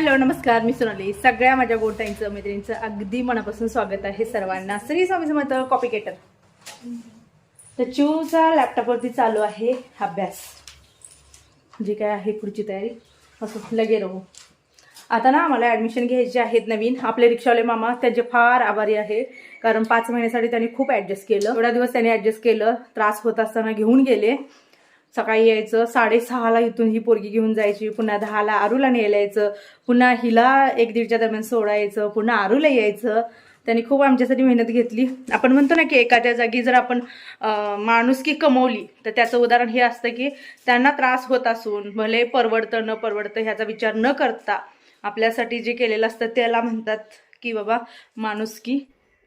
Hello नमस्कार मी सोनाली. सगळ्या माझ्या गोटाईंचं मैत्रिणींचं अगदी मनापासून स्वागत आहे सर्वांना. श्री स्वामी समर्थ कॉपी केटर तर चिवचा लॅपटॉपवरती चालू आहे अभ्यास. जे काय आहे पुढची तयारी? असं लगे राहू. आता ना आम्हाला ॲडमिशन घ्यायचे आहेत नवीन. आपले रिक्षावाले मामा त्यांचे फार आभारी आहे. कारण पाच महिन्यासाठी त्यांनी खूप ॲडजस्ट केलं. एवढा दिवस त्यांनी ॲडजस्ट केलं. त्रास होत असताना घेऊन गेले. सकाळी यायचं साडेसहाला इथून ही पोरगी घेऊन जायची पुन्हा दहाला आरूला न्यायला यायचं पुन्हा हिला एक दीडच्या दरम्यान सोडायचं पुन्हा आरूला यायचं. त्यांनी खूप आमच्यासाठी मेहनत घेतली. आपण म्हणतो ना की एखाद्या जागी जर आपण माणुसकी कमवली तर त्याचं उदाहरण हे असतं की त्यांना त्रास होत असून भले परवडतं न परवडतं ह्याचा विचार न करता आपल्यासाठी जे केलेलं असतं त्याला म्हणतात की बाबा माणुसकी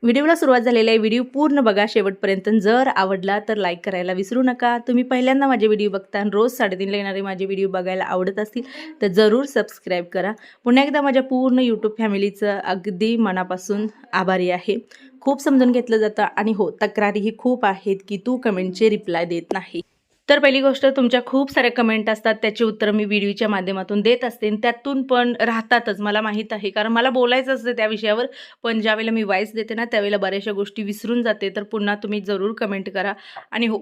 व्हिडिओला सुरुवात झालेला आहे. व्हिडिओ पूर्ण बघा शेवटपर्यंत. जर आवडला तर लाईक करायला विसरू नका. तुम्ही पहिल्यांदा माझे व्हिडिओ बघता आणि रोज साडेतीनला येणारे माझे व्हिडिओ बघायला आवडत असतील तर जरूर सबस्क्राईब करा. पुन्हा एकदा माझ्या पूर्ण यूट्यूब फॅमिलीचं अगदी मनापासून आभारी आहे. खूप समजून घेतलं जातं आणि हो तक्रारीही खूप आहेत की तू कमेंटचे रिप्लाय देत नाही. तर पहिली गोष्ट तुमच्या खूप साऱ्या कमेंट असतात. त्याची उत्तरं मी व्हिडिओच्या माध्यमातून देत असते. आणि त्यातून पण राहतातच. मला माहीत आहे. कारण मला बोलायचं असतं त्या विषयावर. पण ज्यावेळेला मी वाईस देते ना त्यावेळेला बऱ्याचशा गोष्टी विसरून जाते. तर पुन्हा तुम्ही जरूर कमेंट करा. आणि हो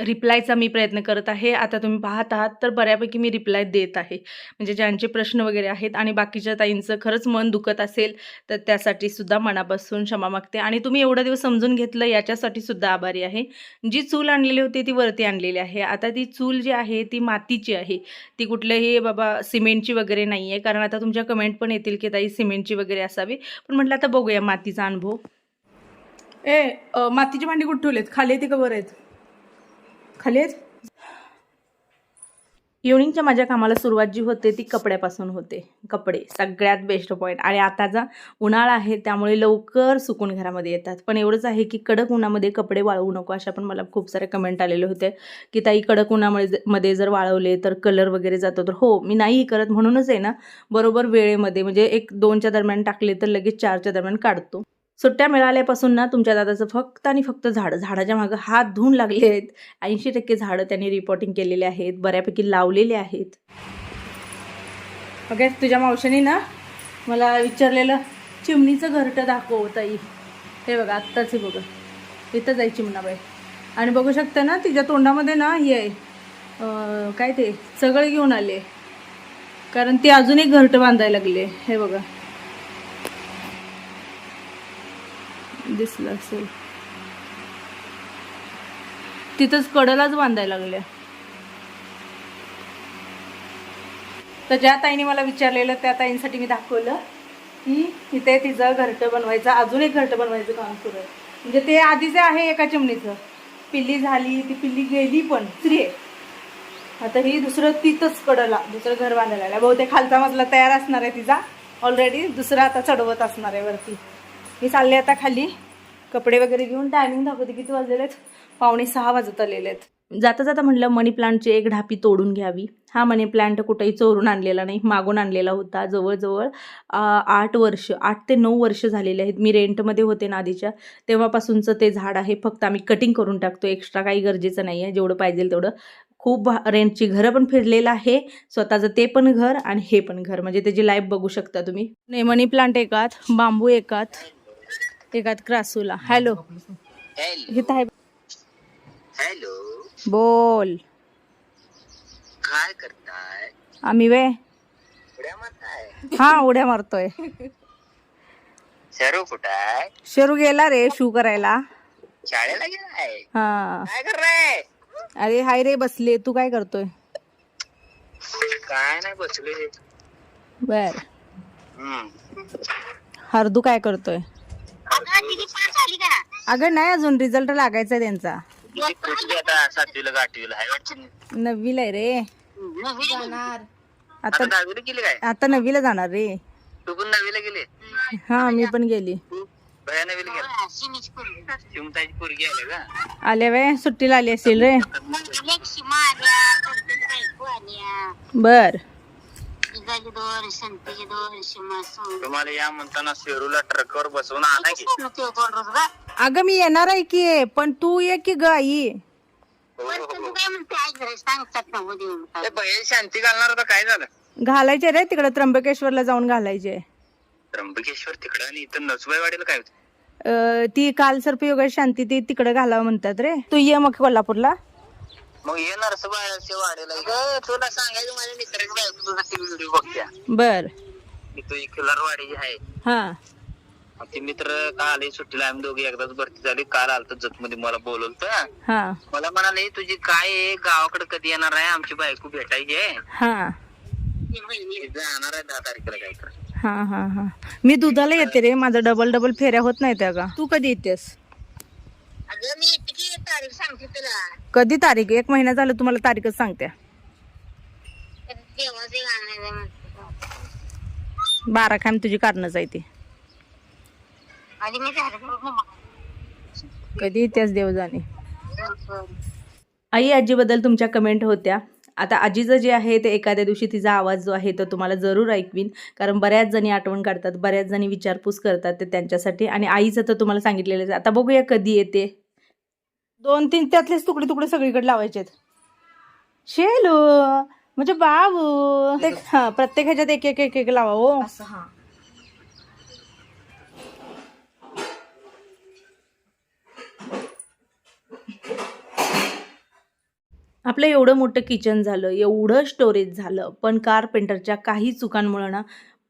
रिप्लायचा मी प्रयत्न करत आहे. आता तुम्ही पाहत आहात तर बऱ्यापैकी मी रिप्लाय देत आहे. म्हणजे ज्यांचे प्रश्न वगैरे आहेत आणि बाकीच्या ताईंचं खरंच मन दुखत असेल तर त्यासाठी सुद्धा मनापासून क्षमा मागते. आणि तुम्ही एवढा दिवस समजून घेतलं याच्यासाठी सुद्धा आभारी आहे. जी चूल आणलेली होती ती वरती आणलेली आहे. आता ती चूल जी आहे ती मातीची आहे. ती कुठल्याही बाबा सिमेंटची वगैरे नाही आहे कारण आता तुमच्या कमेंट पण येतील की ताई सिमेंटची वगैरे असावी. पण म्हटलं आता बघूया मातीचा अनुभव. ए मातीची भांडी कुठे ठेवलेत? खाली ती का आहेत? खाली इव्हनिंगच्या माझ्या कामाला सुरुवात जी होते ती कपड्यापासून होते. कपडे सगळ्यात बेस्ट पॉईंट आणि आताचा उन्हाळा आहे त्यामुळे लवकर सुकून घरामध्ये येतात. पण एवढंच आहे की कडक उन्हामध्ये कपडे वाळवू नको अशा पण मला खूप सारे कमेंट आलेले होते. की ताई कडक उन्हामध्ये मध्ये जर वाळवले तर कलर वगैरे जातो. तर हो मी नाही करत म्हणूनच आहे ना बरोबर वेळेमध्ये म्हणजे एक दोनच्या दरम्यान टाकले तर लगेच चारच्या दरम्यान काढतो. सुट्ट्या मिळाल्यापासून ना तुमच्या दादाचं फक्त आणि फक्त झाडं झाडाच्या मागं हात धुवून लागले आहेत. ऐंशी टक्के झाडं त्यांनी रिपोर्टिंग केलेले आहेत बऱ्यापैकी लावलेले आहेत. अगे तुझ्या मावशीने ना मला विचारलेलं चिमणीचं घरटं दाखव ताई. हे बघा आत्ताच हे बघा. इथं जाई चिमणाबाई. आणि बघू शकता ना तिच्या तोंडामध्ये ना हे आहे. काय ते सगळे घेऊन आले. कारण ती अजून एक घरटं बांधायला लागले हे बघा. दिसलं असेल. तिथंच कडलाच बांधायला लागल्या. तर ज्या ताईने मला विचारलेलं त्या ताईंसाठी मी दाखवलं की तिथे तिचं घरटं बनवायचं अजून एक घरटं बनवायचं काम सुरू आहे. म्हणजे ते आधीच आहे एका चिमणीचं. पिल्ली झाली ती पिल्ली गेली पण स्त्री आहे. आता ही दुसरं तिथंच कडला दुसरं घर बांधायला लागलं बहुतेक खालचा मजला तयार असणार आहे तिचा. ऑलरेडी दुसरा आता चढवत असणार आहे वरती. मी चालले आता खाली. कपडे वगैरे घेऊन टायमिंग दाखवते किती वाजलेले आहेत? पावणे सहा वाजत आलेले आहेत. जाता जाता म्हटलं मनी प्लांटची एक ढापी तोडून घ्यावी. हा मनी प्लांट कुठेही चोरून आणलेला नाही मागून आणलेला होता जवळजवळ आठ वर्ष आठ ते नऊ वर्ष झालेले आहेत. मी रेंटमध्ये होते ना आधीच्या. तेव्हापासूनचं ते झाड आहे. फक्त आम्ही कटिंग करून टाकतो. एक्स्ट्रा काही गरजेचं नाही आहे जेवढं पाहिजे तेवढं. खूप भा- रेंटची घरं पण फिरलेलं आहे. स्वतःचं ते पण घर आणि हे पण घर. म्हणजे त्याची लाईफ बघू शकता तुम्ही. नाही मनी प्लांट एकात बांबू एकात. एकात क्रासूला. हॅलो. हॅलो. इथं आहे हॅलो. बोल. काय करताय? आम्ही वे. उड्या मारताय? हा उड्या मारतोय. शरू कुठं आहे शरू गेला रे शू करायला. शाळेला गेलाय? हा. काय करताय? अरे हाय रे बसले. तू काय करतोय? काय नाही बसले बर. हम्म. हरदू काय करतोय? अगं नाही अजून. रिझल्ट लागायचा त्यांचा. आता सातवीला का आठवीला? आहे वाटतं. नववीला आहे रे. आता आता दहावीला गेली काय? आता नववीला जाणार रे. तू पण गेली? हा मी पण गेली. भया नववीला गेला. शिमताची पोरगी आली का? आल्या वे सुट्टीला आली असेल रे. बर. तुम्हाला या म्हणताना शेरूला ट्रकवर बसवून आणा की. अगं मी येणार आहे की पण तू ये की ग आई. हो, हो, हो. ते बहीण शांती घालणार होता काय झालं? घालायचे रे तिकडे त्र्यंबकेश्वरला जाऊन घालायचे. त्र्यंबकेश्वर तिकडं आणि इथं नसुबाईवाडीला काय होतं? अं, ती काल सर्पयोग शांती ती तिकडे घालावं म्हणतात रे. तू ये मग कोल्हापूरला. मग ये नरसोबाच्या वाडीला ग तुला सांगायचं माझ्या मित्राची बायको तुझा ती व्हिडिओ बघत्या. बर. की तुझी खिलारवाडी आहे. हा. मग ते मित्र काल आले सुट्टीला आम्ही दोघे एकदाच भरती झाली. काल आलत जत मध्ये मला बोलवलं हा. मला म्हणाले तुझी काय आहे? गावाकडे कधी येणार आहे? आमची बायको भेटायची आहे. हा. जाणार आहे दहा तारखेला काय तर हा हा हा. मी दुधाला येते रे. माझं डबल डबल फेऱ्या होत नाही त्या का तू कधी येतेस? अगं मी किती तारीख सांगते तुला? कधी तारीख? एक महिना झालं तुम्हाला तारीखच सांगते. देवाचे गाणं बारा खाम तुझी कारणच आहे ती. आणि मी झालं कधी येतेस देव जाणे आई आजीबद्दल तुमच्या कमेंट होत्या. आता आजीचं जे आहे ते एखाद्या दिवशी तिचा आवाज जो आहे तो तुम्हाला जरूर ऐकवीन. कारण बऱ्याच जणी आठवण काढतात बऱ्याच जणी विचारपूस करतात ते त्यांच्यासाठी. आणि आईचं तर तुम्हाला सांगितलेलं आता बघूया कधी येते. दोन तीन त्यातलेच तुकडे तुकडे सगळीकडे लावायचे शेलू म्हणजे बाबू. ते हा प्रत्येक ह्याच्यात एक एक एक एक लावा हो. आपलं एवढं मोठं किचन झालं एवढं स्टोरेज झालं पण कारपेंटरच्या काही चुकांमुळं ना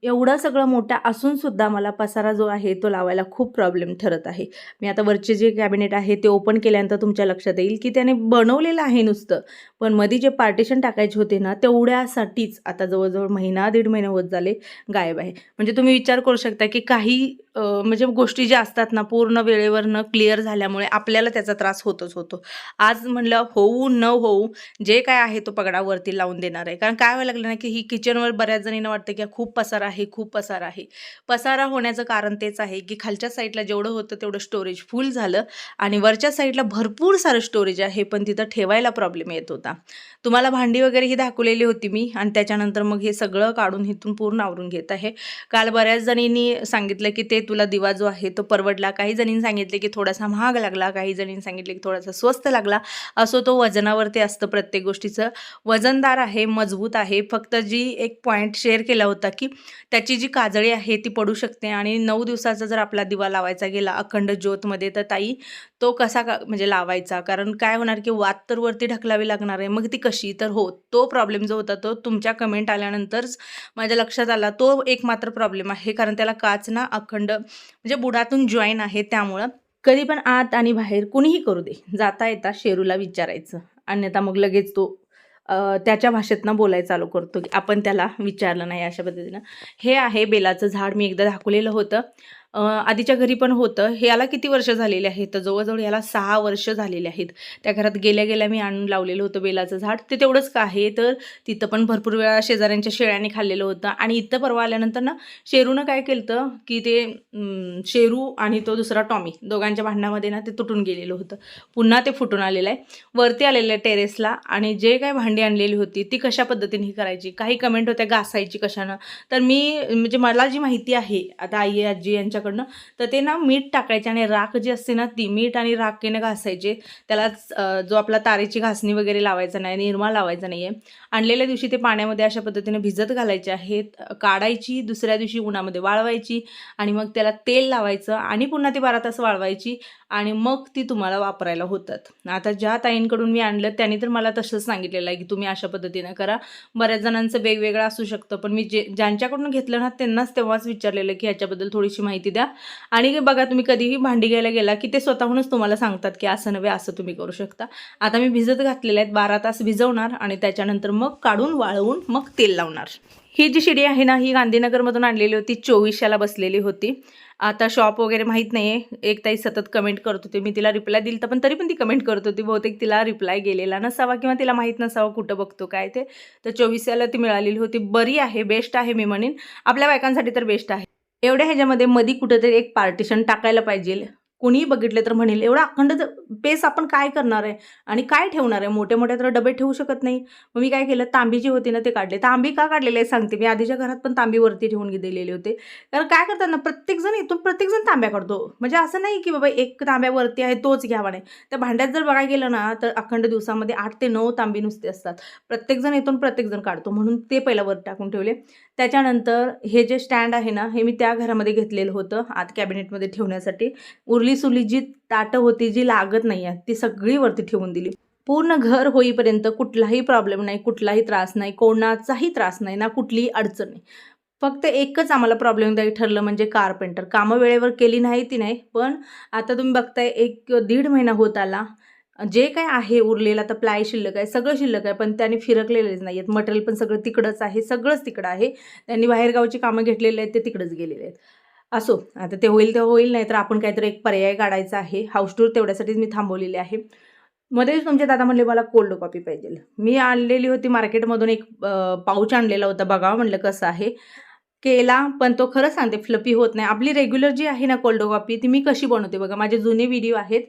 एवढं सगळं मोठा असून सुद्धा मला पसारा जो आहे तो लावायला खूप प्रॉब्लेम ठरत आहे. मी आता वरचे जे कॅबिनेट आहे ते ओपन केल्यानंतर तुमच्या लक्षात येईल की त्याने बनवलेलं आहे नुसतं. पण मध्ये जे पार्टिशन टाकायचे होते ना तेवढ्यासाठीच आता जवळजवळ महिना दीड महिने होत झाले गायब आहे. म्हणजे तुम्ही विचार करू शकता की काही म्हणजे गोष्टी ज्या असतात ना पूर्ण वेळेवर न क्लिअर झाल्यामुळे आपल्याला त्याचा त्रास होतच होतो. आज म्हणलं होऊ न होऊ जे काय आहे तो पगडावरती लावून देणार आहे. कारण काय व्हायला लागलं ना की ही किचनवर बऱ्याच जणींना वाटतं की खूप पसारा आहे खूप पसारा आहे. पसारा होण्याचं कारण तेच आहे की खालच्या साईडला जेवढं होतं तेवढं स्टोरेज फुल झालं आणि वरच्या साईडला भरपूर सारं स्टोरेज आहे पण तिथं ठेवायला प्रॉब्लेम येत होता. तुम्हाला भांडी वगैरे ही दाखवलेली होती मी आणि त्याच्यानंतर मग हे सगळं काढून इथून पूर्ण आवरून घेत आहे. काल बऱ्याच जणींनी सांगितलं की ते तुला दिवा जो आहे तो परवडला. काही जणींनी सांगितले की थोडासा महाग लागला. काही जणींनी सांगितले की थोडासा स्वस्त लागला. असो तो वजनावरती असतं प्रत्येक गोष्टीचं. वजनदार आहे मजबूत आहे. फक्त जी एक पॉईंट शेअर केला होता की त्याची जी काजळी आहे ती पडू शकते आणि नऊ दिवसाचा जर आपला दिवा लावायचा गेला अखंड ज्योतमध्ये तर ताई तो कसा का म्हणजे लावायचा? कारण काय होणार की वात तर वरती ढकलावी लागणार आहे मग ती कशी? तर हो तो प्रॉब्लेम जो होता तो तुमच्या कमेंट आल्यानंतरच माझ्या लक्षात आला. तो एक मात्र प्रॉब्लेम आहे कारण त्याला काच ना अखंड म्हणजे बुडातून जॉईन आहे त्यामुळं. कधी पण आत आणि बाहेर कुणीही करू दे. जाता येता शेरूला विचारायचं. अन्यथा मग लगेच तो त्याच्या भाषेतनं बोलायला चालू करतो की आपण त्याला विचारलं नाही अशा पद्धतीनं. हे आहे बेलाचं झाड. मी एकदा दाखवलेलं होतं. आधीच्या घरी पण होतं. हे याला किती वर्ष झालेले आहेत? तर जवळजवळ याला सहा वर्ष झालेले आहेत. त्या घरात गेल्या गेल्या मी आणून लावलेलं होतं बेलाचं झाड. ते तेवढंच का आहे? तर तिथं पण भरपूर वेळा शेजाऱ्यांच्या शेळ्याने खाल्लेलं होतं. आणि इथं परवा आल्यानंतर ना शेरूनं काय केलं की ते शेरू आणि तो दुसरा टॉमी दोघांच्या भांडणामध्ये ना ते तुटून गेलेलं होतं. पुन्हा ते फुटून आलेलं आहे. वरती आलेलं आहे टेरेसला आणि जे काय भांडी आणलेली होती ती कशा पद्धतीने करायची? काही कमेंट होत्या घासायची कशानं? तर मी म्हणजे मला जी माहिती आहे आता आई आजी यांच्याकडनं तर ते ना मीठ टाकायचे आणि राख जी असते ना ती मीठ आणि राखेने घासायचे. त्याला जो आपला तारेची घासणी वगैरे लावायचा नाही निर्मा लावायचा नाही आहे आणलेल्या दिवशी ते पाण्यामध्ये अशा पद्धतीने भिजत घालायचे आहेत. काढायची दुसऱ्या दिवशी उन्हामध्ये वाळवायची आणि मग त्याला तेल लावायचं आणि पुन्हा ती बारा तास वाळवायची. आणि मग ती तुम्हाला वापरायला होतात. आता ज्या ताईंकडून मी आणलं त्यांनी तर मला तसंच सांगितलेलं आहे की तुम्ही अशा पद्धतीनं करा. बऱ्याच जणांचं वेगवेगळं असू शकतं पण मी जे ज्यांच्याकडून घेतलं ना त्यांनाच तेव्हाच विचारलेलं की ह्याच्याबद्दल थोडीशी माहिती द्या. आणि बघा तुम्ही कधीही भांडी घ्यायला गेला की ते स्वतःहूनच तुम्हाला सांगतात की असं नव्हे असं तुम्ही करू शकता. आता मी भिजत घातलेले आहेत बारा तास भिजवणार आणि त्याच्यानंतर मग काढून वाळवून मग तेल लावणार. ही जी शिडी आहे ना ही गांधीनगरमधून आणलेली होती चोवीसशेला बसलेली होती. आता शॉप वगैरे माहीत नाही आहे एक ताई सतत कमेंट करत होते. मी तिला रिप्लाय दिली तर पण तरी पण ती कमेंट करत होती. बहुतेक तिला रिप्लाय गेलेला नसावा किंवा तिला माहीत नसावं कुठं बघतो काय ते. तर चोवीसशेला ती मिळालेली होती. बरी आहे बेस्ट आहे मी म्हणेन. आपल्या बायकांसाठी तर बेस्ट आहे. एवढ्या ह्याच्यामध्ये मधी कुठंतरी एक पार्टिशन टाकायला पाहिजे. कोणीही बघितले तर म्हणेल एवढा अखंड पेस आपण काय करणार आहे? आणि काय ठेवणार आहे? मोठे मोठे तर डबे ठेवू शकत नाही. मग मी काय केलं तांबी जी होती ना ते काढले. तांबी का काढलेले आहे सांगते. मी आधीच्या घरात पण तांबी वरती ठेवून दिलेले होते. कारण काय करतात ना प्रत्येकजण इथून प्रत्येकजण तांब्या काढतो. म्हणजे असं नाही की बाबा एक तांब्यावरती आहे तोच घ्यावा नाही. त्या भांड्यात जर बघायला गेलं ना तर अखंड दिवसामध्ये आठ ते नऊ तांबी नुसते असतात. प्रत्येकजण इथून प्रत्येकजण काढतो. म्हणून ते पहिला वर टाकून ठेवले. त्याच्यानंतर हे जे स्टँड आहे ना हे मी त्या घरामध्ये घेतलेलं होतं आत कॅबिनेटमध्ये ठेवण्यासाठी. उरली सुरली जी ताटं होती जी लागत नाही आहे ती सगळी वरती ठेवून दिली. पूर्ण घर होईपर्यंत कुठलाही प्रॉब्लेम नाही कुठलाही त्रास नाही कोणाचाही त्रास नाही ना कुठलीही अडचण नाही. फक्त एकच आम्हाला प्रॉब्लेमदायी ठरलं म्हणजे कारपेंटर कामं वेळेवर केली नाही ती नाही पण आता तुम्ही बघताय एक दीड महिना होत आला. जे काय आहे उरलेलं आता प्लाय शिल्लक आहे सगळं शिल्लक आहे पण त्यांनी फिरकलेलेच नाही आहेत मटेरियल पण सगळं तिकडंच आहे सगळंच तिकडं आहे. त्यांनी बाहेरगावची कामं घेतलेली आहेत ते तिकडंच गेलेले आहेत. असो आता ते होईल ते होईल नाही तर आपण काहीतरी एक पर्याय काढायचा आहे. हाऊस टूर तेवढ्यासाठीच मी थांबवलेली आहे. मध्येच तुमचे दादा म्हणले मला कोल्ड कॉपी पाहिजे. मी आणलेली होती मार्केटमधून एक पाऊच आणलेला होता बघावं म्हणलं कसं आहे. केला पण तो खरं सांगते फ्लपी होत नाही. आपली रेग्युलर जी आहे ना कोल्ड कॉपी ती मी कशी बनवते? बघा माझे जुने व्हिडिओ आहेत.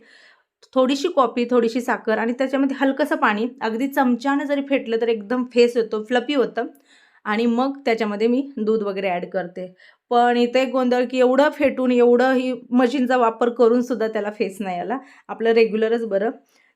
थोडीशी कॉफी थोडीशी साखर आणि त्याच्यामध्ये हलकंसं पाणी. अगदी चमच्यानं जरी फेटलं तर एकदम फेस येतो फ्लपी होतं. आणि मग त्याच्यामध्ये मी दूध वगैरे ॲड करते. पण इथे गोंधळ की एवढं फेटून एवढं ही मशीनचा वापर करून सुद्धा त्याला फेस नाही आला. आपलं रेग्युलरच बरं.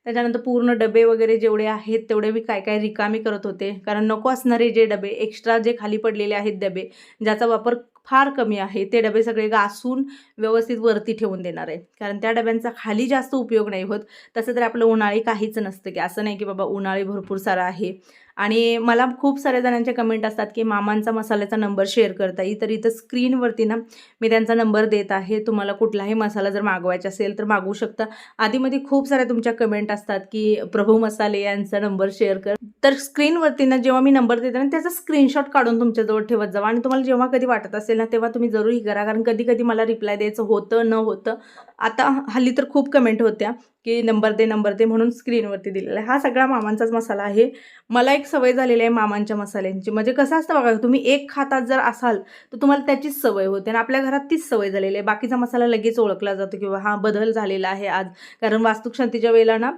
त्याच्यानंतर पूर्ण डबे वगैरे जेवढे आहेत तेवढे मी काय काय रिकामी करत होते. कारण नको असणारे जे डबे एक्स्ट्रा जे खाली पडलेले आहेत डबे ज्याचा वापर फार कमी आहे ते डबे सगळे घासून व्यवस्थित वरती ठेवून देणार आहे. कारण त्या डब्यांचा खाली जास्त उपयोग नाही होत. तसं तर आपलं उन्हाळी काहीच नसतं की असं नाही की बाबा उन्हाळी भरपूर सारा आहे. आणि मला खूप साऱ्या जणांचे कमेंट असतात की मामांचा मसाल्याचा नंबर शेअर करता येईल. तर इथं स्क्रीनवरती ना मी त्यांचा नंबर देत आहे. तुम्हाला कुठलाही मसाला जर मागवायचा असेल तर मागवू शकता. आधीमध्ये खूप साऱ्या तुमच्या कमेंट असतात की प्रभू मसाले यांचा नंबर शेअर कर. तर स्क्रीनवरती ना जेव्हा मी नंबर देते ना त्याचा स्क्रीनशॉट काढून तुमच्याजवळ ठेवत जावा. आणि तुम्हाला जेव्हा कधी वाटत असेल ना तेव्हा तुम्ही जरूरही करा. कारण कधी कधी मला रिप्लाय द्यायचं होतं न होतं. आता हल्ली तर खूप कमेंट होत्या की नंबर दे नंबर दे म्हणून स्क्रीनवरती दिलेला आहे. हा सगळा मामांचाच मसाला आहे. मला एक सवय झालेली आहे मामांच्या मसाल्यांची. म्हणजे कसं असतं बघा तुम्ही एक खातात जर असाल तर तुम्हाला त्याचीच सवय होते आणि आपल्या घरात तीच सवय झालेली आहे. बाकीचा मसाला लगेच ओळखला जातो किंवा हा बदल झालेला आहे आज. कारण वास्तुशांतीच्या वेळेला ना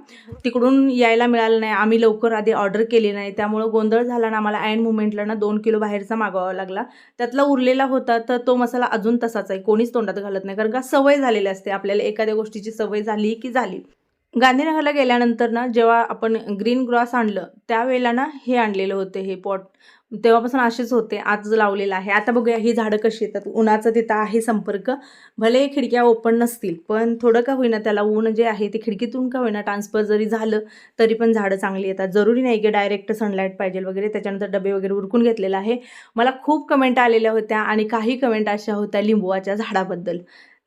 तिकडून यायला मिळालं नाही. आम्ही लवकर आधी ऑर्डर केली नाही. त्यामुळं गोंधळ झाला ना आम्हाला अँड मुवमेंटला ना दोन किलो बाहेरचा मागवावा लागला. त्यातला उरलेला होता तर तो मसाला अजून तसाच आहे. कोणीच तोंडात घालत नाही. कारण का सवय झालेली असते आपल्याला एखाद्या गोष्टीची सवय झाली की झाली. गांधीनगरला गेल्यानंतर ना जेव्हा आपण ग्रीन ग्रॉस आणलं त्यावेळेला ना हे आणलेलं होते हे पॉट. तेव्हापासून असेच होते आज लावलेलं आहे. आता बघूया ही झाडं कशी येतात उन्हाचं तिथं आहे संपर्क. भले खिडक्या ओपन नसतील पण थोडं का होईना त्याला ऊन जे आहे ते खिडकीतून का होईना ट्रान्सफर जरी झालं तरी पण झाडं चांगली येतात. जरुरी नाही की डायरेक्ट सनलाईट पाहिजे वगैरे त्याच्यानंतर डबे वगैरे उरकून घेतलेलं आहे. मला खूप कमेंट आलेल्या होत्या आणि काही कमेंट अशा होत्या लिंबुवाच्या झाडाबद्दल.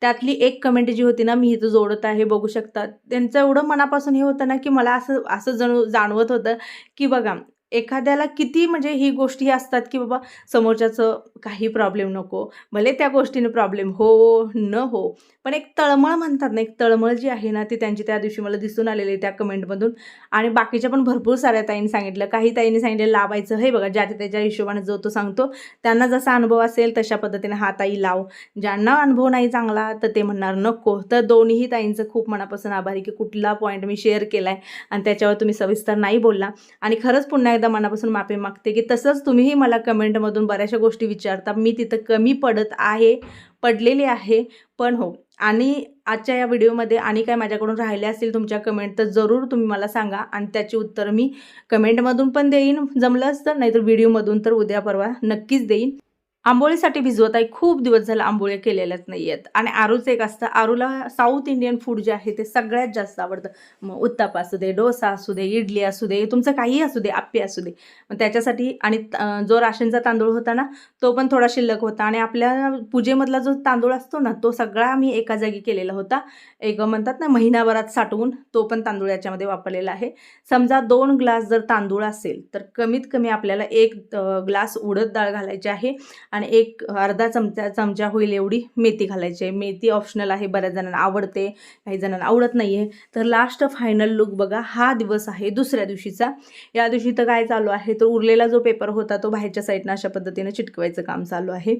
त्यातली एक कमेंट जी होती ना मी इथं जोडत आहे बघू शकता. त्यांचं एवढं मनापासून हे होतं ना की मला असं असं जणू जाणवत होतं की बघा एखाद्याला किती म्हणजे ही गोष्टी असतात की बाबा समोरच्याचं काही प्रॉब्लेम नको भले त्या गोष्टीने प्रॉब्लेम हो न हो पण एक तळमळ म्हणतात ना एक तळमळ जी आहे ना ती त्यांची त्या दिवशी मला दिसून आलेली आहे त्या कमेंटमधून आणि बाकीच्या पण भरपूर साऱ्या ताईंनी सांगितलं. काही ताईंनी सांगितलं लावायचं हे बघा ज्या त्याच्या हिशोबाने जो तो सांगतो त्यांना जसा अनुभव असेल तशा पद्धतीने हा ताई लाव. ज्यांना अनुभव नाही चांगला तर ते म्हणणार नको. तर दोन्हीही ताईंचं खूप मनापासून आभारी की कुठला पॉईंट मी शेअर केला आहे आणि त्याच्यावर तुम्ही सविस्तर नाही बोलला. आणि खरंच पुन्हा एकदा मनापासून माफी मागते की तसंच तुम्हीही मला कमेंटमधून बऱ्याचशा गोष्टी विचारता. मी तिथं कमी पडत आहे पडलेली आहे पण हो. आणि आजच्या या व्हिडिओमध्ये आणि काय माझ्याकडून राहिले असतील तुमच्या कमेंट तर जरूर तुम्ही मला सांगा आणि त्याची उत्तर मी कमेंटमधून पण देईन. जमलं असतं नाहीतर व्हिडिओमधून तर उद्या परवा नक्कीच देईन. आंबोळीसाठी भिजवत आहे खूप दिवस झाला आंबोळ्या केलेल्याच नाही आहेत आणि आरूचं एक असतं. आरूला साऊथ इंडियन फूड जे आहे ते सगळ्यात जास्त आवडतं. मग उत्तापा असू दे डोसा असू दे इडली असू दे तुमचं काही असू दे आप्पे असू दे. मग त्याच्यासाठी आणि जो राशनचा तांदूळ होता ना तो पण थोडा शिल्लक होता. आणि आपल्या पूजेमधला जो तांदूळ असतो ना तो सगळा मी एका जागी केलेला होता. एक म्हणतात ना महिनाभरात साठवून तो पण तांदूळ याच्यामध्ये वापरलेला आहे. समजा दोन ग्लास जर तांदूळ असेल तर कमीत कमी आपल्याला एक ग्लास उडद डाळ घालायची आहे. आणि एक अर्धा चमचा चमचा होईल एवढी मेथी घालायची आहे. मेथी ऑप्शनल आहे बऱ्याच जणांना आवडते काही जणांना आवडत नाही आहे तर लास्ट फायनल लुक बघा हा दिवस आहे दुसऱ्या दिवशीचा. या दिवशी तर काय चालू आहे? तर उरलेला जो पेपर होता तो बाहेरच्या साईडनं अशा पद्धतीने चिटकवायचं काम चालू आहे.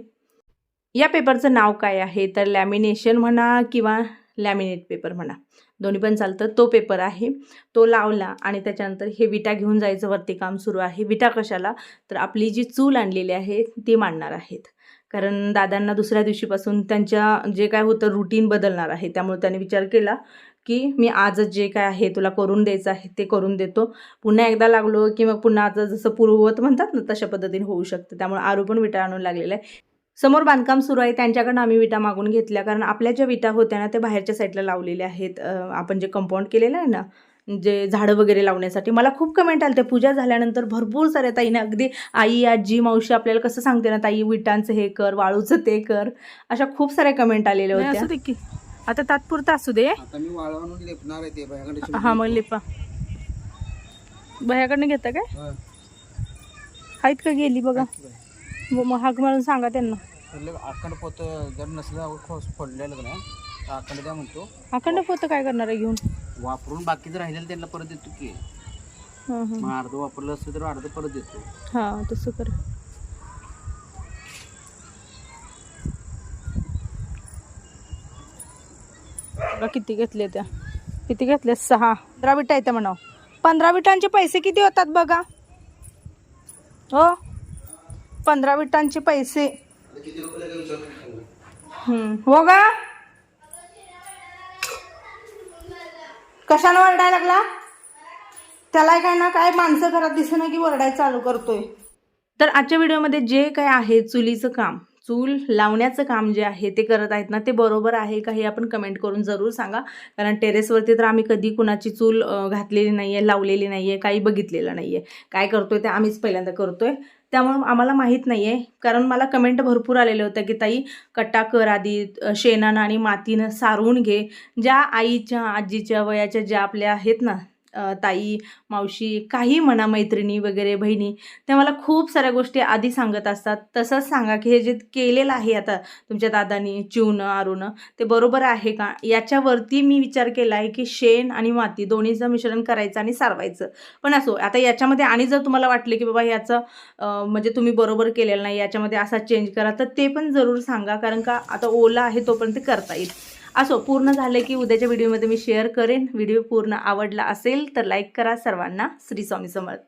या पेपरचं नाव काय आहे? तर लॅमिनेशन म्हणा किंवा लॅमिनेट पेपर म्हणा. दोन्ही पण चालतं. तो पेपर आहे. तो लावला आणि त्याच्यानंतर हे विटा घेऊन जायचं वरती काम सुरू आहे. विटा कशाला? तर आपली जी चूल आणलेली आहे ती मांडणार आहेत. कारण दादांना दुसऱ्या दिवशीपासून त्यांच्या जे काय होतं रुटीन बदलणार आहे. त्यामुळे त्यांनी विचार केला की मी आजच जे काय आहे तुला करून द्यायचं आहे ते करून देतो. पुन्हा एकदा लागलो की मग पुन्हा आता जसं पूर्ववत म्हणतात ना तशा पद्धतीने होऊ शकतं. त्यामुळे आरू पण विटा आणून लागलेला आहे. समोर बांधकाम सुरू आहे त्यांच्याकडनं आम्ही विटा मागून घेतल्या. कारण आपल्या ज्या विटा होत्या ना त्या बाहेरच्या साईडला लावलेल्या आहेत. आपण जे कंपाऊंड केलेलं आहे ना जे झाडं वगैरे लावण्यासाठी. मला खूप कमेंट आले ते पूजा झाल्यानंतर भरपूर साऱ्या ताईने अगदी आई आजी मावशी आपल्याला कसं सांगते ना ताई विटांचं हे कर वाळूचं ते कर. अशा खूप साऱ्या कमेंट आलेल्या होत्या. की. आता तात्पुरतं असू दे. आता मी वाळवून लेपणार आहे ते. बायाकडे हा मग लिपा. भयाकडनं घेता काय? आहेत का गेली बघा. मग मग हाक मारून सांगा त्यांना. अखंड पोत जर नसलं खोस फोडलेलं नाही. अखंड द्या म्हणतो. अखंड पोतं काय करणार आहे घेऊन? वापरून बाकीचं राहिलेलं त्यांना परत देतो की. हां हां. मग अर्ध वापरलं असतं तर अर्ध परत देतो. हां तसं कर. किती घेतले त्या. किती घेतले सहा. पंधरा विटा येते म्हणा पंधरा विटांचे पैसे किती होतात बघा. हो? पंधरा विटांचे पैसे. हम्म. हो गा? कशानं वरडायला लागला? त्याला काय ना काय माणसं घरात दिसेना की वरडाय चालू करतोय. तर आजच्या व्हिडिओमध्ये जे काय आहे चुलीचं काम चूल लावण्याचं काम जे आहे ते करत आहेत ना ते बरोबर आहे का हे आपण कमेंट करून जरूर सांगा. कारण टेरेसवरती तर आम्ही कधी कुणाची चूल घातलेली नाही आहे लावलेली नाही आहे काही बघितलेलं नाही आहे काय करतोय ते आम्हीच पहिल्यांदा करतोय. त्यामुळं आम्हाला माहीत नाही आहे कारण मला कमेंट भरपूर आलेले होते की ताई कट्टा कर आधी शेणानं आणि मातीनं सारवून घे. ज्या आईच्या आजीच्या वयाच्या ज्या आपल्या आहेत ना ताई मावशी काही म्हणा मैत्रिणी वगैरे बहिणी त्या मला खूप साऱ्या गोष्टी आधी सांगत असतात. तसंच सांगा की हे जे केलेलं आहे आता तुमच्या दादानी चिवणं आरूनं ते बरोबर आहे का? याच्यावरती मी विचार केला आहे की शेण आणि माती दोन्हीचं मिश्रण करायचं आणि सारवायचं. पण असो आता याच्यामध्ये आणि जर तुम्हाला वाटले की बाबा याचं म्हणजे तुम्ही बरोबर केलेलं नाही याच्यामध्ये असा चेंज करा तर ते पण जरूर सांगा. कारण का आता ओला आहे तोपर्यंत करता येईल. असो पूर्ण झालं की उद्याच्या व्हिडिओमध्ये मी शेअर करेन. व्हिडिओ पूर्ण आवडला असेल तर लाईक करा सर्वांना. श्री स्वामी समर्थ.